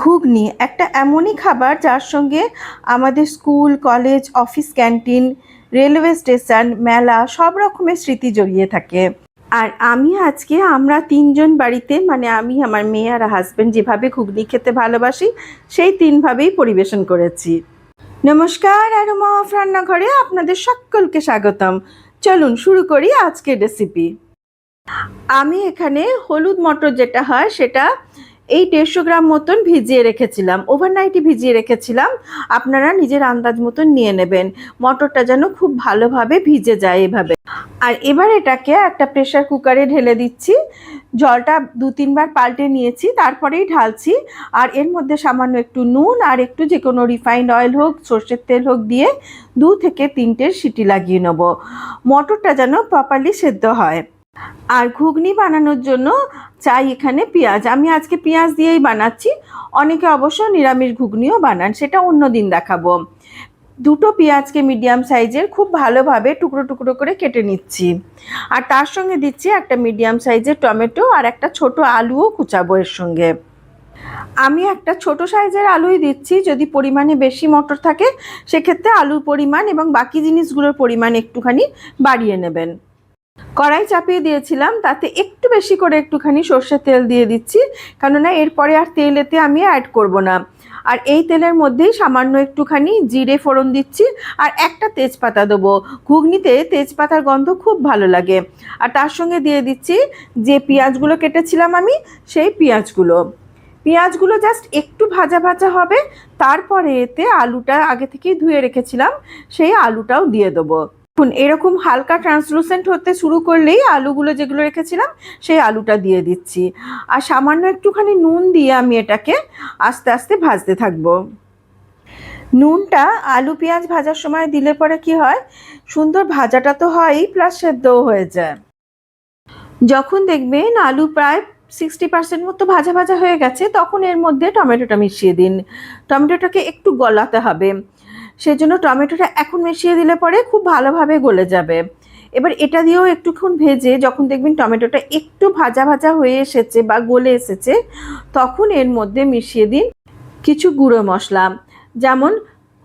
ঘুগনি, একটা এমনই খাবার যার সঙ্গে আমাদের school, college, office, canteen, railway station, মেলা সব রকমের স্মৃতি জড়িয়ে থাকে। আর আমি আজকে আমরা তিনজন বাড়িতে মানে আমি, আমার মেয়ে আর হাজব্যান্ড যেভাবে ঘুগনি খেতে ভালোবাসি, সেই তিনভাবেই পরিবেশন করেছি। নমস্কার আরমা অফ রান্নাঘরে আপনাদের সকলকে স্বাগতম। চলুন শুরু করি আজকের রেসিপি আমি এখানে হলুদ মটর যেটা হয়, সেটা এই দেড়শো গ্রাম মতন ভিজিয়ে রেখেছিলাম ওভারনাইটই ভিজিয়ে রেখেছিলাম। আপনারা নিজের আন্দাজ মতন নিয়ে নেবেন। মটরটা যেন খুব ভালোভাবে ভিজে যায় এভাবে। আর এবার এটাকে একটা প্রেশার কুকারে ঢেলে দিচ্ছি। জলটা দু তিনবার পাল্টে নিয়েছি, তারপরেই ঢালছি। আর এর মধ্যে সামান্য একটু নুন আর একটু যে কোনো রিফাইন্ড অয়েল হোক, সর্ষের তেল হোক দিয়ে দু থেকে তিনটের সিটি লাগিয়ে নেব। মটরটা যেন প্রপারলি সেদ্ধ হয়। আর ঘুগনি বানানোর জন্য চাই এখানে পেঁয়াজ। আমি আজকে পেঁয়াজ দিয়েই বানাচ্ছি। অনেকে অবশ্য নিরামিষ ঘুগনিও বানান, সেটা অন্য দিন দেখাবো। দুটো পেঁয়াজকে মিডিয়াম সাইজের খুব ভালোভাবে টুকরো টুকরো করে কেটে নিচ্ছি। আর তার সঙ্গে দিচ্ছি একটা মিডিয়াম সাইজের টমেটো আর একটা ছোট আলুও কুচাবো এর সঙ্গে। আমি একটা ছোট সাইজের আলুই দিচ্ছি, যদি পরিমাণে বেশি মটর থাকে, সেক্ষেত্রে আলুর পরিমাণ এবং বাকি জিনিসগুলোর পরিমাণ একটুখানি বাড়িয়ে নেবেন। কড়াই চাপিয়ে দিয়েছিলাম, তাতে একটু বেশি করে একটুখানি সর্ষের তেল দিয়ে দিচ্ছি। কেননা এরপরে আর তেল এতে আমি অ্যাড করব না। আর এই তেলের মধ্যেই সামান্য একটুখানি জিরে ফোড়ন দিচ্ছি আর একটা তেজপাতা দেবো। ঘুগনিতে তেজপাতার গন্ধ খুব ভালো লাগে। আর তার সঙ্গে দিয়ে দিচ্ছি যে পেঁয়াজগুলো কেটেছিলাম আমি, সেই পেঁয়াজগুলো। পেঁয়াজগুলো জাস্ট একটু ভাজা ভাজা হবে, তারপরে এতে আলুটা আগে থেকেই ধুয়ে রেখেছিলাম, সেই আলুটাও দিয়ে দেবো। দেখুন, এরকম হালকা ট্রান্সলুসেন্ট হতে শুরু করলেই আলুগুলো যেগুলো রেখেছিলাম, সেই আলুটা দিয়ে দিচ্ছি। আর সামান্য একটুখানি নুন দিয়ে আমি এটাকে আস্তে আস্তে ভাজতে থাকব। নুনটা আলু পেঁয়াজ ভাজার সময় দিলে পরে কি হয়? সুন্দর ভাজাটা তো হয়ই প্লাস সেদ্ধও হয়ে যায়। যখন দেখবেন আলু প্রায় সিক্সটি পার্সেন্ট মতো ভাজা ভাজা হয়ে গেছে, তখন এর মধ্যে টমেটোটা মিশিয়ে দিন। টমেটোটাকে একটু গলাতে হবে। সেজন্য টমেটোটা এখন মিশিয়ে দিলে পরে খুব ভালোভাবে গলে যাবে। এবার এটা দিয়েও একটুক্ষণ ভেজে যখন দেখবেন টমেটোটা একটু ভাজা ভাজা হয়ে এসেছে বা গলে এসেছে, তখন এর মধ্যে মিশিয়ে দিন কিছু গুঁড়ো মশলা, যেমন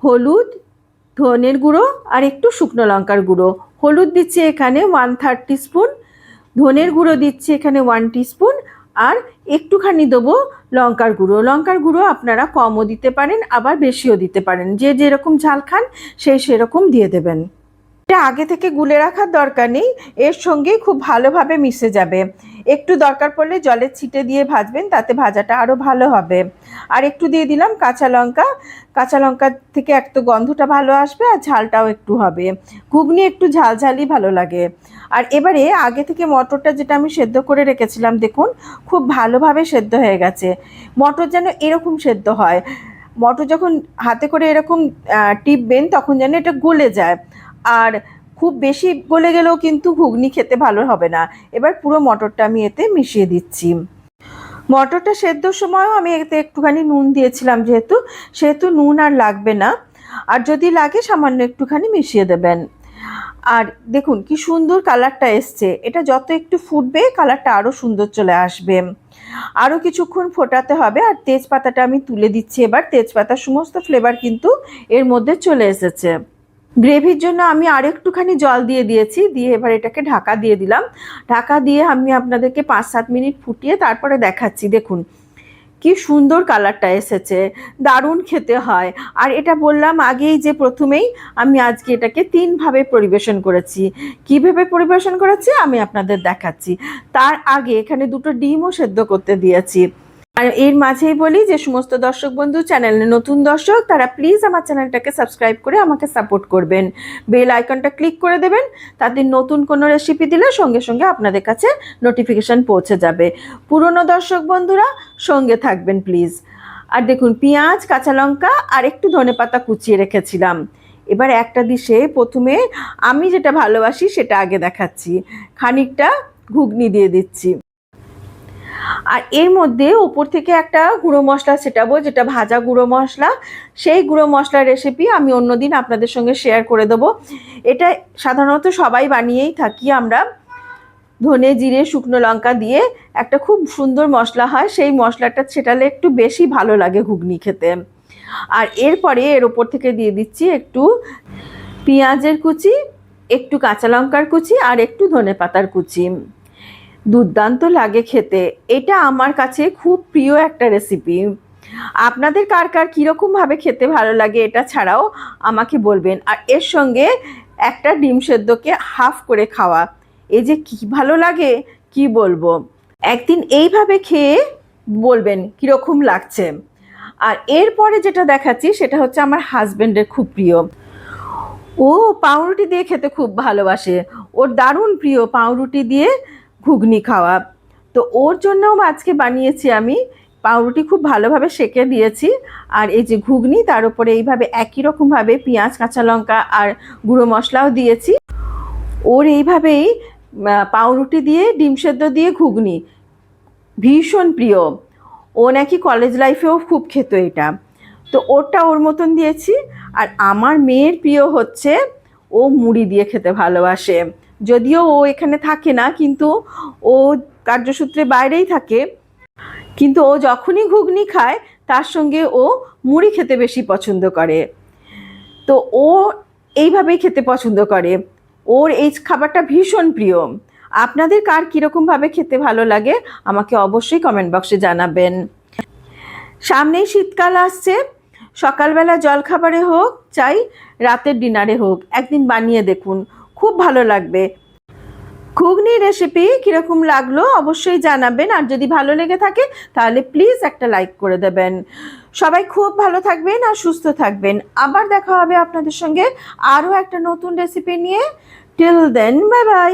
হলুদ, ধনের গুঁড়ো আর একটু শুকনো লঙ্কার গুঁড়ো। হলুদ দিচ্ছি এখানে ওয়ান থার্ড স্পুন ধনের গুঁড়ো দিচ্ছি এখানে ওয়ান স্পুন আর একটুখানি দেবো লঙ্কার গুঁড়ো। লঙ্কার গুঁড়ো আপনারা কমও দিতে পারেন, আবার বেশিও দিতে পারেন। যে যেরকম ঝাল খান সেই সেরকম দিয়ে দেবেন। এটা আগে থেকে গুলে রাখার দরকার নেই, এর সঙ্গেই খুব ভালোভাবে মিশে যাবে। একটু দরকার পড়লে জলের ছিটে দিয়ে ভাজবেন, তাতে ভাজাটা আরও ভালো হবে। আর একটু দিয়ে দিলাম কাঁচা লঙ্কা। কাঁচা লঙ্কা থেকে এক তো গন্ধটা ভালো আসবে আর ঝালটাও একটু হবে। ঘুগনি একটু ঝালঝালই ভালো লাগে। আর এবারে আগে থেকে মটরটা যেটা আমি সেদ্ধ করে রেখেছিলাম, দেখুন, খুব ভালোভাবে সেদ্ধ হয়ে গেছে। মটর যেন এরকম সেদ্ধ হয়। মটর যখন হাতে করে এরকম টিপবেন, তখন যেন এটা গলে যায়। আর খুব বেশি গলে গেলেও কিন্তু ঘুগনি খেতে ভালো হবে না। এবার পুরো মটরটা আমি এতে মিশিয়ে দিচ্ছি। মটরটা সেদ্ধর সময়ও আমি এতে একটুখানি নুন দিয়েছিলাম যেহেতু, সেহেতু নুন আর লাগবে না। আর যদি লাগে সামান্য একটুখানি মিশিয়ে দেবেন। আর দেখুন কি সুন্দর কালারটা এসছে। এটা যত একটু ফুটবে কালারটা আরও সুন্দর চলে আসবে। আরও কিছুক্ষণ ফোটাতে হবে আর তেজপাতাটা আমি তুলে দিচ্ছি এবার। তেজপাতার সমস্ত ফ্লেভার কিন্তু এর মধ্যে চলে এসেছে। গ্রেভির জন্য আমি আর একটুখানি জল দিয়ে দিয়েছি, দিয়ে এবার এটাকে ঢাকা দিয়ে দিলাম। ঢাকা দিয়ে আমি আপনাদেরকে পাঁচ সাত মিনিট ফুটিয়ে তারপরে দেখাচ্ছি। দেখুন, কি সুন্দর কালারটা এসেছে, দারুণ খেতে হয়। আর এটা বললাম আগেই যে প্রথমেই আমি আজকে এটাকে তিনভাবে পরিবেশন করেছি। কীভাবে পরিবেশন করেছি? আমি আপনাদের দেখাচ্ছি। তার আগে এখানে দুটো ডিমও সেদ্ধ করতে দিয়েছি। আর এর মাঝেই বলি যে সমস্ত দর্শক বন্ধু চ্যানেলে নতুন দর্শক, তারা প্লিজ আমার চ্যানেলটাকে সাবস্ক্রাইব করে আমাকে সাপোর্ট করবেন। বেল আইকনটা ক্লিক করে দেবেন তাদের নতুন কোনো রেসিপি দিলে সঙ্গে সঙ্গে আপনাদের কাছে নোটিফিকেশান পৌঁছে যাবে। পুরনো দর্শক বন্ধুরা, সঙ্গে থাকবেন প্লিজ আর দেখুন, পেঁয়াজ, কাঁচা লঙ্কা আর একটু ধনে পাতা কুচিয়ে রেখেছিলাম। এবার একটা দিশে প্রথমে আমি যেটা ভালোবাসি সেটা আগে দেখাচ্ছি। খানিকটা ঘুগনি দিয়ে দিচ্ছি। আর এর মধ্যে ওপর থেকে একটা গুঁড়ো মশলা ছেটাবো, যেটা ভাজা গুঁড়ো মশলা। সেই গুঁড়ো মশলার রেসিপি আমি অন্যদিন আপনাদের সঙ্গে শেয়ার করে দেবো। এটা সাধারণত সবাই বানিয়েই থাকি আমরা। ধনে, জিরে, শুকনো লঙ্কা দিয়ে একটা খুব সুন্দর মশলা হয়। সেই মশলাটা ছেটালে একটু বেশি ভালো লাগে ঘুগনি খেতে। আর এরপরে এর ওপর থেকে দিয়ে দিচ্ছি একটু পেঁয়াজের কুচি, একটু কাঁচা লঙ্কার কুচি আর একটু ধনে পাতার কুচি। দুর্দান্ত লাগে খেতে। এটা আমার কাছে খুব প্রিয় একটা রেসিপি আপনাদের কার কার কীরকমভাবে খেতে ভালো লাগে এটা ছাড়াও আমাকে বলবেন। আর এর সঙ্গে একটা ডিম সেদ্ধকে হাফ করে খাওয়া। এই যে কি ভালো লাগে, কি বলব? একদিন এইভাবে খেয়ে বলবেন কীরকম লাগছে। আর এরপরে যেটা দেখাচ্ছি সেটা হচ্ছে আমার হাজব্যান্ডের খুব প্রিয়। ও পাউরুটি দিয়ে খেতে খুব ভালোবাসে। ওর দারুণ প্রিয় পাউরুটি দিয়ে ঘুগনি খাওয়া। তো ওর জন্যও আজকে বানিয়েছি আমি। পাউরুটি খুব ভালোভাবে সেকে দিয়েছি। আর এই যে ঘুগনি, তার উপরে এইভাবে একই রকমভাবে পেঁয়াজ, কাঁচা লঙ্কা আর গুঁড়ো মশলাও দিয়েছি। ওর এইভাবেই পাউরুটি দিয়ে, ডিম সেদ্ধ দিয়ে ঘুগনি। ভীষণ প্রিয়। ও নাকি কলেজ লাইফেও খুব খেত এটা। তো ওরটা ওর মতন দিয়েছি। আর আমার মেয়ের প্রিয় হচ্ছে, ও মুড়ি দিয়ে খেতে ভালোবাসে। যদিও ও এখানে থাকে না, কিন্তু ও কার্যসূত্রে বাইরেই থাকে। কিন্তু ও যখনই ঘুগনি খায়, তার সঙ্গে ও মুড়ি খেতে বেশি পছন্দ করে। তো ও এইভাবেই খেতে পছন্দ করে। ওর এই খাবারটা ভীষণ প্রিয়। আপনাদের কার কীরকমভাবে খেতে ভালো লাগে, আমাকে অবশ্যই কমেন্ট বক্সে জানাবেন। সামনেই শীতকাল আসছে। সকালবেলা জলখাবারে হোক, চাই রাতের ডিনারে হোক, একদিন বানিয়ে দেখুন। খুব ভালো লাগবে। ঘুগনি রেসিপি কীরকম লাগল অবশ্যই জানাবেন, আর যদি ভালো লেগে থাকে তাহলে প্লিজ একটা লাইক করে দেবেন। সবাই খুব ভালো থাকবেন আর সুস্থ থাকবেন। আবার দেখা হবে আপনাদের সঙ্গে আরও একটা নতুন রেসিপি নিয়ে। Till then bye bye